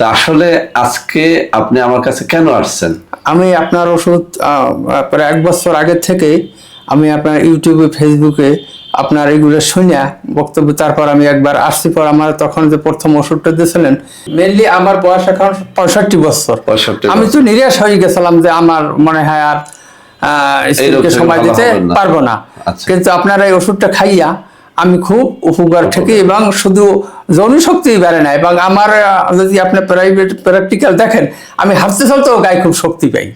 তা আসলে আজকে আপনি আমার কাছে কেন আসছেন? আমি আপনার ওষুধ প্রায় এক বছর আগে থেকে আমি আপনার ইউটিউবে ফেসবুকে আপনার এগুলো শুনিয়া বক্তব্য তারপর আমি একবার আসছি। পর আমার তখন যে প্রথম ওষুধটা দিয়েছিলেন মেনলি আমার বয়স এখন পঁয়ষট্টি বছর। 65 আমি তো নিরাশ হয়ে গেছিলাম যে আমার মনে হয় আর সময় দিতে পারব না। আচ্ছা। কিন্তু আপনার এই ওষুধটা খাইয়া আমি খুব উপকার থেকে এবং শুধু যৌন শক্তি বেড়ে না এবং আমার যদি আপনি প্রাইভেট প্র্যাকটিক্যাল দেখেন আমি হাঁটতে চলতেও গায়ে খুব শক্তি পাই।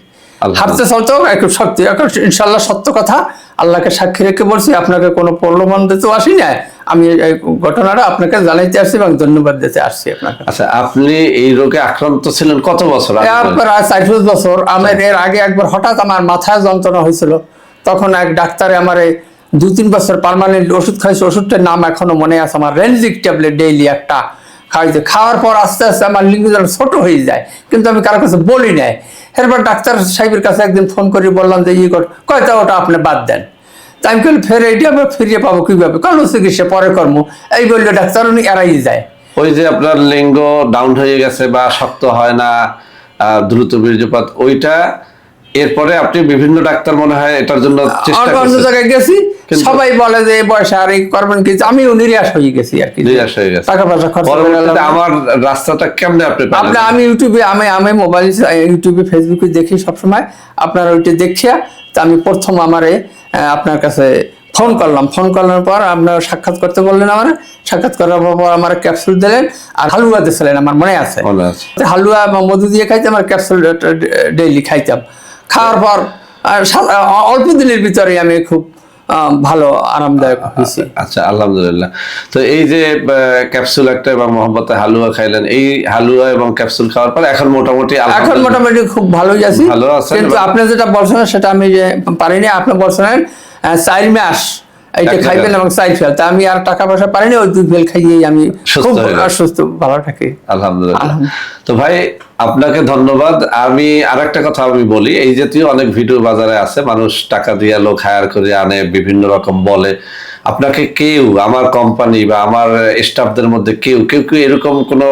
হাঁটতে চলতেও গায়ে খুব শক্তি। এখন ইনশাল্লাহ সত্য কথা আল্লাহকে সাক্ষী রেখে বলছি আপনাকে কোনো প্রলোভন দিতে আসি না আমি এই ঘটনাটা আপনাকে জানাইতে আসছি এবং ধন্যবাদ দিতে আসছি আপনাকে। আচ্ছা আপনি এই রোগে আক্রান্ত ছিলেন কত বছর আগে? এরপর আজ চারপাঁচ বছর। আমার এর আগে একবার হঠাৎ আমার মাথায় যন্ত্রণা হয়েছিল। তখন এক ডাক্তারে আমার দু তিন বছর পার্মানেন্ট ওষুধ খাইছে। ওষুধটার নাম এখনও মনে আছে আমার। রেনজিক ট্যাবলেট ডেইলি একটা খাইছে। খাওয়ার পর আস্তে আস্তে আমার লিঙ্গ যেন ছোট হয়ে যায়। কিন্তু আমি কারোর কাছে বলি নাই। এরপর ডাক্তার সাহেবের কাছে একদিন ফোন করে বললাম যে ই কর কয়টা ওটা আপনি বাদ দেন। তাই আমি কিন্তু ফের এইটা আমরা ফিরিয়ে পাবো কীভাবে? কারণ চিকিৎসা পরে কর্ম। এই বললে ডাক্তার, উনি এড়াই যায়। ওই যে আপনার লিঙ্গ ডাউন হয়ে গেছে বা শক্ত হয় না দ্রুত বীর্যপাত, ওইটা এরপরে আপনি বিভিন্ন ডাক্তার মনে হয় এটার জন্য চেষ্টা অন্য অন্য জায়গায় গেছি সবাই বলে যে বয়সে আর এই করবেন কি? আমিও নিরাশ হয়ে গেছি আর কি। নিরাশ হয়ে গেছে। টাকা পয়সা খরচ করে আমার রাস্তাটা কেমনে আপনি আপনি আমি ইউটিউবে আমি আমি মোবাইল ইউটিউবে ফেসবুকে দেখি সবসময়। আপনার ওইটা দেখিয়া তা আমি প্রথম আমারে আপনার কাছে ফোন করলাম। ফোন করার পর আপনার সাক্ষাৎ করতে বললেন আমার। সাক্ষাৎ করার পর আমার ক্যাপসুল দিলেন আর হালুয়া দিয়েছিলেন আমার মনে আছে। হালুয়া মধু দিয়ে খাইতাম আর ক্যাপসুল ডেইলি খাইতাম। খাওয়ার পর অল্প দিনের ভিতরে আমি খুব ভালো আরামদায়ক হয়েছি। আচ্ছা আলহামদুলিল্লাহ। তো এই যে ক্যাপসুল একটা এবং মোহাম্মতে হালুয়া খাইলেন এই হালুয়া এবং ক্যাপসুল খাওয়ার পর এখন মোটামুটি এখন মোটামুটি খুব ভালোই আছি। ভালো আছে কিন্তু আপনি যেটা বলছেন সেটা আমি যে পারিনি আপনি বলছেন চার মাস। এইটা খাইবেন এবং সাইড ফেল। তা আমি আর টাকা পয়সা পারিনি ওই দুধ ফেল খাইয়ে আমি খুব। সুস্থ ভালো থাকি। আলহামদুলিল্লাহ। আলহামদুলিল্লাহ। তো ভাই আপনাকে ধন্যবাদ। আমি আর একটা কথা আমি বলি এই জাতীয় অনেক ভিডিও বাজারে আছে মানুষ টাকা দিয়ে লোক হায়ার করে আনে বিভিন্ন রকম বলে। আপনাকে কেউ আমার কোম্পানি বা আমার স্টাফদের মধ্যে কেউ কেউ কেউ এরকম কোনো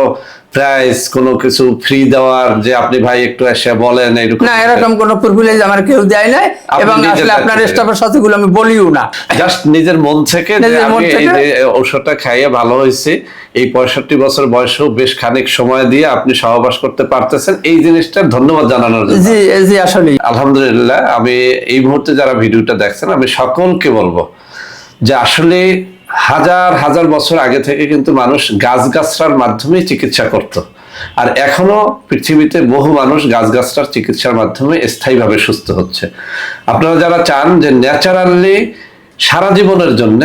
প্রাইস কোনো কিছু ফ্রি দেওয়ার যে আপনি ভাই একটু এসে বলেন এরকম না এরকম কোনো প্রিভিলেজ আমার কেউ দেয় আপনি এবং আসলে আপনার স্টাফের সাথে গুলো আমি বলিও না। জাস্ট নিজের মন থেকে ঔষধটা খাইয়ে ভালো হয়েছে এই পঁয়ষট্টি বছর বয়সেও বেশ খানিক সময় দিয়ে আপনি সহবাস করতে পারতেছেন এই জিনিসটা ধন্যবাদ জানানোর জন্য। জি জি আসলে আলহামদুলিল্লাহ আমি এই মুহূর্তে যারা ভিডিওটা দেখছেন আমি সকলকে বলব যে আসলে হাজার হাজার বছর আগে থেকে কিন্তু মানুষ গাছগাছরার মাধ্যমে চিকিৎসা করত। আর এখনও পৃথিবীতে বহু মানুষ গাছগাছরার চিকিৎসার মাধ্যমে স্থায়ীভাবে সুস্থ হচ্ছে। আপনারা যারা চান যে ন্যাচারালি সারা জীবনের জন্য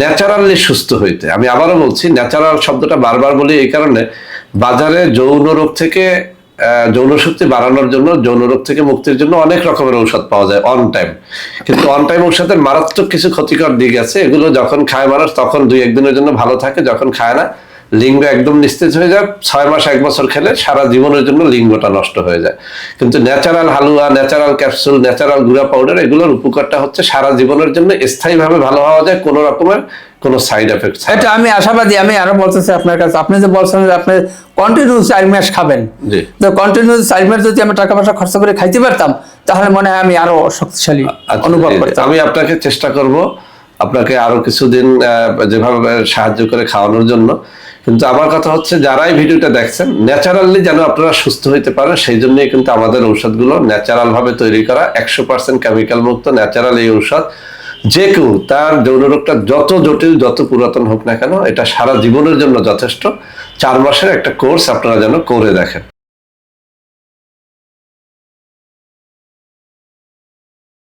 ন্যাচারালি সুস্থ হইতে, আমি আবারও বলছি ন্যাচারাল শব্দটা বারবার বলি এই কারণে, বাজারে যৌন রোগ থেকে আহ, যৌন শক্তি বাড়ানোর জন্য যৌন রোগ থেকে মুক্তির জন্য অনেক রকমের ঔষধ পাওয়া যায় অন টাইম কিন্তু অন টাইম ঔষধের মারাত্মক কিছু ক্ষতিকর দিক আছে। এগুলো যখন খায় মানুষ তখন দুই একদিনের জন্য ভালো থাকে যখন খায় না লিঙ্গ একদম নিস্তেজ হয়ে যায় ছয় মাস এক বছর খেলে সারা জীবনের জন্য লিঙ্গটা নষ্ট হয়ে যায়। কিন্তু natural halwa natural capsule natural গুঁড়া পাউডার এগুলোর উপকারটা হচ্ছে সারা জীবনের জন্য স্থায়ীভাবে ভালো হওয়া যায় কোনো রকমের কোনো সাইড এফেক্ট এটা আমি আশাবাদী আমি আরও বলতেছি আপনার কাছে। আপনি যে বলছেন যে আপনি কন্টিনিউ চার মাস খাবেন। তো কন্টিনিউ চার মাস যদি আমি টাকা পয়সা খরচ করে খাইতে পারতাম তাহলে মনে হয় আমি আরও শক্তিশালী আচ্ছা, অনুভব। করতাম। আমি আপনাকে চেষ্টা করব আপনাকে আরও কিছুদিন যেভাবে সাহায্য করে খাওয়ানোর জন্য। কিন্তু আমার কথা হচ্ছে, যারাই ভিডিওটা দেখছেন, ন্যাচারালি যেন আপনারা সুস্থ হইতে পারেন, সেই জন্যই কিন্তু আমাদের ঔষধগুলো ন্যাচারাল ভাবে তৈরি করা, একশো পার্সেন্ট কেমিক্যাল মুক্ত, ন্যাচারাল এই ঔষধ। যে কেউ তার যৌন রোগটা যত জটিল, যত পুরাতন হোক না কেন, এটা সারা জীবনের জন্য যথেষ্ট। চার মাসের একটা কোর্স আপনারা যেন করে দেখেন।